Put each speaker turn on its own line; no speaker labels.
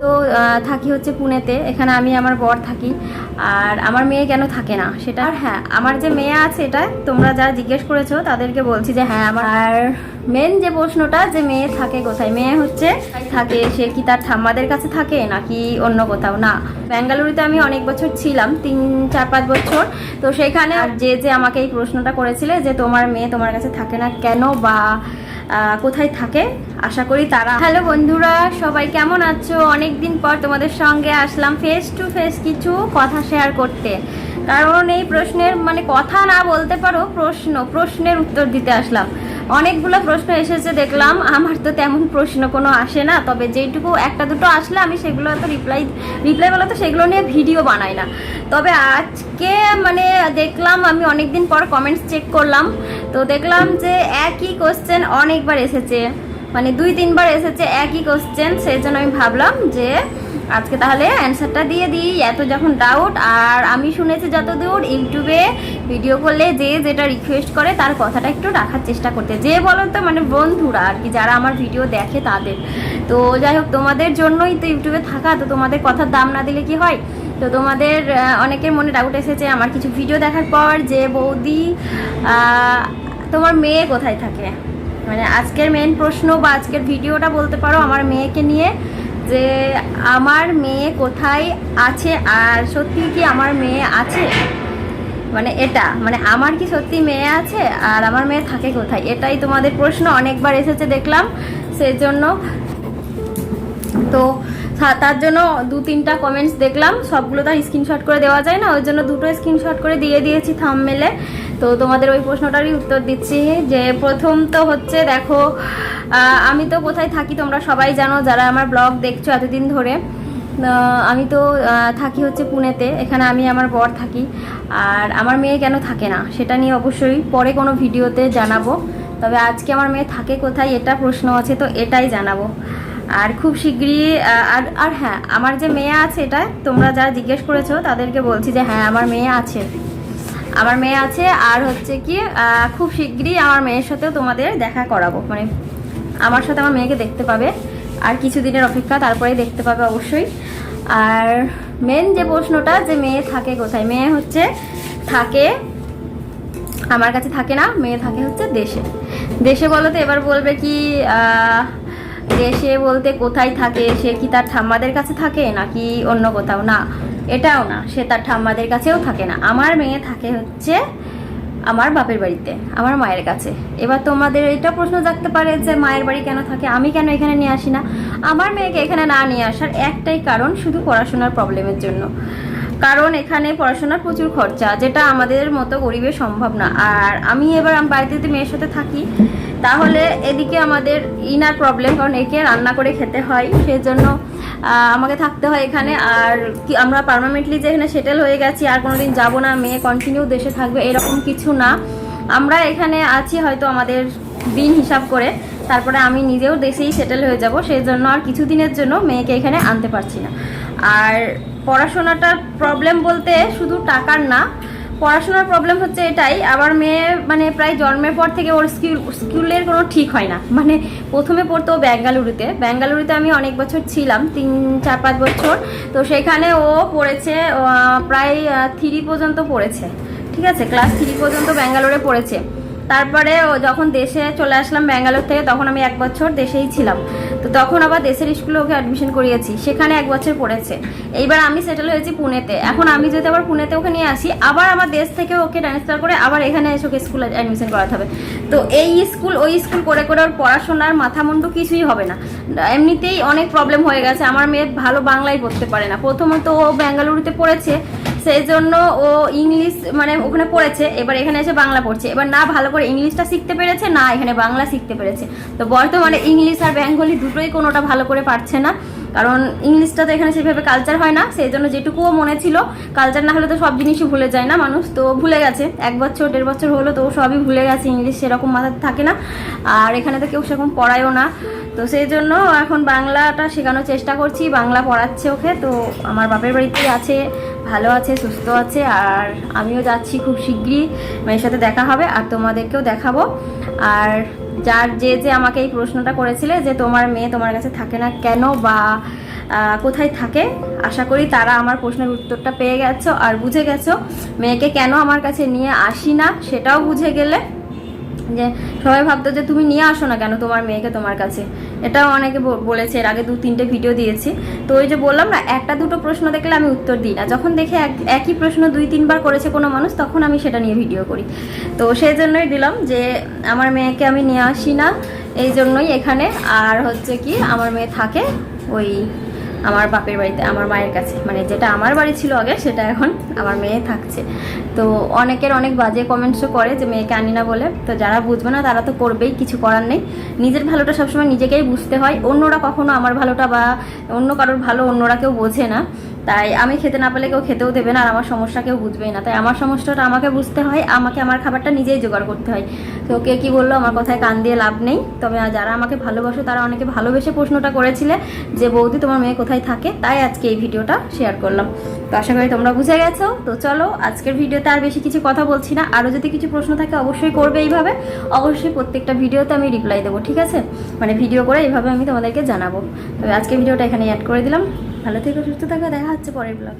তো থাকি হচ্ছে পুনেতে। এখানে আমি আমার বর থাকি। আর আমার মেয়ে কেন থাকে না? সেটা আর হ্যাঁ আমার যে মেয়ে আছে এটা তোমরা যারা জিজ্ঞেস করেছ তাদেরকে বলছি যে হ্যাঁ আমার আর মেন যে প্রশ্নটা যে মেয়ে থাকে কোথায়? মেয়ে হচ্ছে থাকে সে কি তার ঠাম্মাদের কাছে থাকে নাকি অন্য কোথাও? না। ব্যাঙ্গালুরুতে আমি অনেক বছর ছিলাম তিন চার পাঁচ বছর। তো সেখানে যে যে আমাকে এই প্রশ্নটা করেছিলে যে তোমার মেয়ে তোমার কাছে থাকে না কেন বা কোথায় থাকে? আশা করি তারা হ্যালো বন্ধুরা, সবাই কেমন আছো? অনেকদিন পর তোমাদের সঙ্গে আসলাম ফেস টু ফেস কিছু কথা শেয়ার করতে। কারণ এই প্রশ্নের মানে কথা না বলতে পারো, প্রশ্ন প্রশ্নের উত্তর দিতে আসলাম। অনেকগুলো প্রশ্ন এসেছে, দেখলাম। আমার তো তেমন প্রশ্ন কোনো আসে না, তবে যেইটুকু একটা দুটো আসলে আমি সেগুলো এত রিপ্লাই রিপ্লাই বলে তো সেগুলো নিয়ে ভিডিও বানাই না। তবে আজকে মানে দেখলাম, আমি অনেকদিন পর কমেন্টস চেক করলাম, তো দেখলাম যে একই কোশ্চেন অনেকবার এসেছে। মানে দুই তিনবার এসেছে একই কোশ্চেন সেই জন্য আমি ভাবলাম যে আজকে তাহলে অ্যান্সারটা দিয়ে দিই। এত যখন ডাউট আর আমি শুনেছি যতদূর ইউটিউবে ভিডিও করলে যে যেটা রিকোয়েস্ট করে, তার কথাটা একটু রাখার চেষ্টা করতে। যে বলো তো মানে বন্ধুরা আর কি, যারা আমার ভিডিও দেখে তাদের। তো যাই হোক, তোমাদের জন্যই তো ইউটিউবে থাকা, তো তোমাদের কথার দাম না দিলে কি হয়? তো তোমাদের অনেকের মনে ডাউট এসেছে, আমার কিছু ভিডিও দেখার পর যে বৌদি তোমার মেয়ে কোথায় থাকে? মানে আজকের মেন প্রশ্ন বা আজকের ভিডিওটা বলতে পারো আমার মেয়েকে নিয়ে যে আমার মেয়ে কোথায় আছে আর সত্যি কি আমার মেয়ে আছে? মানে এটা মানে আমার কি সত্যি মেয়ে আছে আর আমার মেয়ে থাকে কোথায়? এটাই তোমাদের প্রশ্ন, অনেকবার এসেছে দেখলাম, সেজন্য। তো তার জন্য দু তিনটা কমেন্টস দেখলাম, সবগুলো তার স্ক্রিনশট করে দেওয়া যায় না, ওই জন্য দুটো স্ক্রিনশট করে দিয়ে দিয়েছি থামমেলে তো তোমাদের ওই প্রশ্নটারই উত্তর দিচ্ছি যে প্রথম তো হচ্ছে দেখো আমি তো কোথায় থাকি তোমরা সবাই জানো, যারা আমার ব্লগ দেখছ এতদিন ধরে আমি তো থাকি হচ্ছে পুনেতে, এখানে আমি আমার বর থাকি, আর আমার মেয়ে কেন থাকে না, সেটা নিয়ে অবশ্যই পরে কোনো ভিডিওতে জানাব, তবে আজকে আমার মেয়ে থাকে কোথায় এটা প্রশ্ন আছে, তো এটাই জানাব। আর খুব শীঘ্রই আর আর হ্যাঁ আমার যে মেয়ে আছে এটা, তোমরা যারা জিজ্ঞেস করেছ তাদেরকে বলছি যে হ্যাঁ আমার মেয়ে আছে। আমার মেয়ে আছে, আর হচ্ছে কি খুব শীঘ্রই আমার মেয়ের সাথেও তোমাদের দেখা করাবো। মানে আমার সাথে আমার মেয়েকে দেখতে পাবে, আর কিছু দিনের অপেক্ষা তারপরে দেখতে পাবে অবশ্যই। আর মেন যে প্রশ্নটা, যে মেয়ে থাকে কোথায়? মেয়ে হচ্ছে থাকে, আমার কাছে থাকে না, মেয়ে থাকে হচ্ছে দেশে। দেশে বলো তো এবার বলবে কি দেশে বলতে কোথায় থাকে? সে কি তার ঠাম্মাদের কাছে থাকে, নাকি অন্য কোথাও? না। এটাও না সে তার ঠাম্মাদের কাছেও থাকে না। আমার মেয়ে থাকে হচ্ছে আমার বাপের বাড়িতে আমার মায়ের কাছে। এবার তোমাদের এটা প্রশ্ন জাগতে পারে যে মায়ের বাড়ি কেন থাকে আমি কেন এখানে নিয়ে আসি না? আমার মেয়েকে এখানে না নিয়ে আসার একটাই কারণ শুধু পড়াশোনার প্রবলেমের জন্য। কারণ এখানে পড়াশোনার প্রচুর খরচা যেটা আমাদের মতো গরিবের সম্ভব না। আর আমি এবার বাড়িতে যদি মেয়ের সাথে থাকি তাহলে এদিকে আমাদের ইনার প্রবলেম কারণ একে রান্না করে খেতে হয়। সেজন্য আহ, আমাকে থাকতে হয় এখানে। আর কি, আমরা পার্মানেন্টলি যে এখানে সেটেল হয়ে গেছি, আর কোনোদিন যাব না, মেয়ে কন্টিনিউ দেশে থাকবে, এরকম কিছু না। আমরা এখানে আছি হয়তো আমাদের দিন হিসাব করে, তারপরে আমি নিজেও দেশেই সেটেল হয়ে যাব সেই জন্য আর কিছুদিনের জন্য মেয়েকে এখানে আনতে পারছি না। আর পড়াশোনাটার প্রবলেম বলতে শুধু টাকার না পড়াশোনার প্রবলেম হচ্ছে এটাই। আবার মেয়ে মানে প্রায় জন্মের পর থেকে ওর স্কুল, স্কুলের কোনো ঠিক হয় না। মানে প্রথমে পড়তো ব্যাঙ্গালুরুতে। বেঙ্গালুরুতে আমি অনেক বছর ছিলাম, তিন, চার, পাঁচ বছর। তো সেখানে ও পড়েছে প্রায় থ্রি পর্যন্ত পড়েছে। ঠিক আছে? ক্লাস থ্রি পর্যন্ত ব্যাঙ্গালোরে পড়েছে। তারপরে যখন দেশে চলে আসলাম ব্যাঙ্গালোর থেকে, তখন আমি এক বছর দেশেই ছিলাম। তো তখন আবার দেশের স্কুলে ওকে অ্যাডমিশন করিয়েছি। সেখানে এক বছর পড়েছে। এইবার আমি সেটেল হয়েছি পুনেতে। এখন আমি যদি আবার পুনেতে ওকে নিয়ে আসি, আবার আমার দেশ থেকে ওকে ট্রান্সফার করে আবার এখানে এসে ওকে স্কুলে অ্যাডমিশন করাতে হবে। তো এই স্কুল ওই স্কুল করে করে ওর পড়াশোনার মাথা মুন্ডু কিছুই হবে না। এমনিতেই অনেক প্রবলেম হয়ে গেছে। আমার মেয়ে ভালো বাংলায় পড়তে পারে না। প্রথমত ও বেঙ্গালুরুতে পড়েছে। সেই জন্য ও ইংলিশ মানে ওখানে পড়েছে, এবার এখানে এসে বাংলা পড়ছে। এবার না ভালো করে ইংলিশটা শিখতে পেরেছে, না এখানে বাংলা শিখতে পেরেছে। তো বর্তমানে ইংলিশ আর বেঙ্গলি দুটোই কোনোটা ভালো করে পারছে না। কারণ ইংলিশটা তো এখানে সেভাবে কালচার হয় না সেই জন্য যেটুকুও মনে ছিল কালচার না হলে তো সব জিনিসই ভুলে যায় না মানুষ। তো ভুলে গেছে, এক বছর, দেড় বছর হলো, তো সবই ভুলে গেছে, ইংলিশ সেরকম মাথাতে থাকে না। আর এখানে তো কেউ সেরকম পড়ায়ও না। তো সেই জন্য এখন বাংলাটা শেখানোর চেষ্টা করছি, বাংলা পড়াচ্ছে ওকে। তো আমার বাপের বাড়িতেই আছে ভালো আছে, সুস্থ আছে, আর আমিও যাচ্ছি খুব শীঘ্রই মেয়ের সাথে দেখা হবে আর তোমাদেরকেও দেখাবো। আর যার যে যে আমাকে এই প্রশ্নটা করেছিলে যে তোমার মেয়ে তোমার কাছে থাকে না কেন বা কোথায় থাকে, আশা করি তারা আমার প্রশ্নের উত্তরটা পেয়ে গেছো আর বুঝে গেছো। মেয়েকে কেন আমার কাছে নিয়ে আসি না সেটাও বুঝে গেলে যে সবাই ভাবতো যে তুমি নিয়ে আসো না কেন তোমার মেয়েকে তোমার কাছে। এটাও অনেকে বলেছে, এর আগে দু তিনটে ভিডিও দিয়েছি। তো ওই যে বললাম না, একটা দুটো প্রশ্ন দেখলে আমি উত্তর দিই না। যখন দেখে এক- একই প্রশ্ন দুই, তিনবার করেছে কোনো মানুষ, তখন আমি সেটা নিয়ে ভিডিও করি। তো সেই জন্যই দিলাম যে, আমার মেয়েকে আমি নিয়ে আসি না, এই জন্যই এখানে। আর হচ্ছে কি, আমার মেয়ে থাকে ওই আমার বাপের বাড়িতে, আমার মায়ের কাছে। মানে যেটা আমার বাড়ি ছিল আগে, সেটা এখন আমার মেয়ে থাকছে। তো অনেকের অনেক বাজে কমেন্টসও করে যে মেয়েকে আনি না বলে। তো যারা বুঝবে না, তারা তো করবেই, কিছু করার নেই। নিজের ভালোটা সবসময় নিজেকেই বুঝতে হয়। অন্যরা কখনো আমার ভালোটা বা অন্য কারোর ভালো অন্যরা কেউ বোঝে না। তাই আমি খেতে না পেলে কেউ খেতেও দেবে না আর আমার সমস্যা কেউ বুঝবেই না। তাই আমার সমস্যাটা আমাকে বুঝতে হয়, আমাকে আমার খাবারটা নিজেই জোগাড় করতে হয়। তো কে কী বলল আমার কথায় কান দিয়ে লাভ নেই। তবে যারা আমাকে ভালোবাসো তারা অনেকে ভালোবেসে প্রশ্নটা করেছিলে যে, বৌদি, তোমার মেয়ে কোথায় থাকে? তাই আজকে এই ভিডিওটা শেয়ার করলাম। তো আশা করি তোমরা বুঝে গেছো। তো চলো, আজকের ভিডিওতে আর বেশি কিছু কথা বলছি না। আরও যদি কিছু প্রশ্ন থাকে অবশ্যই করবে এইভাবে। অবশ্যই প্রত্যেকটা ভিডিওতে আমি রিপ্লাই দেবো, ঠিক আছে? মানে ভিডিও করে এইভাবে আমি তোমাদেরকে জানাব। তবে আজকে ভিডিওটা এখানে অ্যাড করে দিলাম। ভালো থেকো সুস্থ থাকো দেখা হচ্ছে পরের ব্লগ